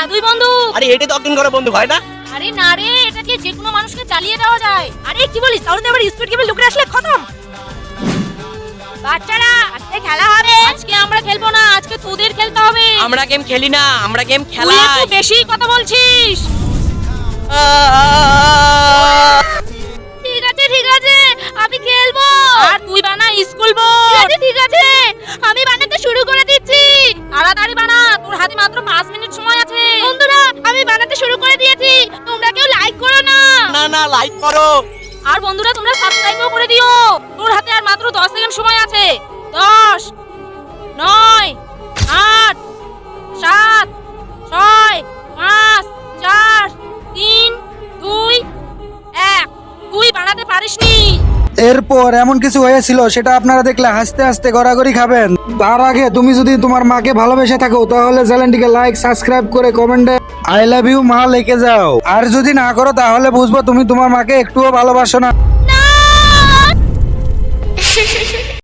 এটা জাদুই বন্দুক আরে এটা তো অজ্ঞান করা বন্ধু হয় না? আরে না রে এটা দিয়ে যে কোনো মানুষকে চালিয়ে দেওয়া যায়। আরে কি বলিস? তাহলে তো আবার স্পিড গেমে লুকে আসলে খতম। বাচ্চারা আজকে খেলা হবে। আজকে আমরা খেলব না আজকে তোদের খেলতে হবে। আমরা গেম খেলি না আমরা গেম তুই একটু বেশি কথা বলছিস। না না লাইক করো। আর বন্ধুরা, তোমরা সাবস্ক্রাইবও করে দিও। তোর হাতে আর মাত্র 10 সেকেন্ড সময় আছে। 10 9 8 7 6 5 4 3 2 1 তুই বানাতে পারিসনি। এরপর এমন কিছু হয়েছিল, সেটা আপনারা দেখলে হাসতে হাসতে গড়াগড়ি খাবেন। তার আগে তুমি যদি তোমার মাকে ভালোবেসে থাকো, তাহলে চ্যানেলটিকে লাইক সাবস্ক্রাইব করে কমেন্টে আই লাভ ইউ মা, লিখে যাও। আর যদি না করো, তাহলে বুঝব তুমি তোমার মাকে একটুও ভালোবাসো না।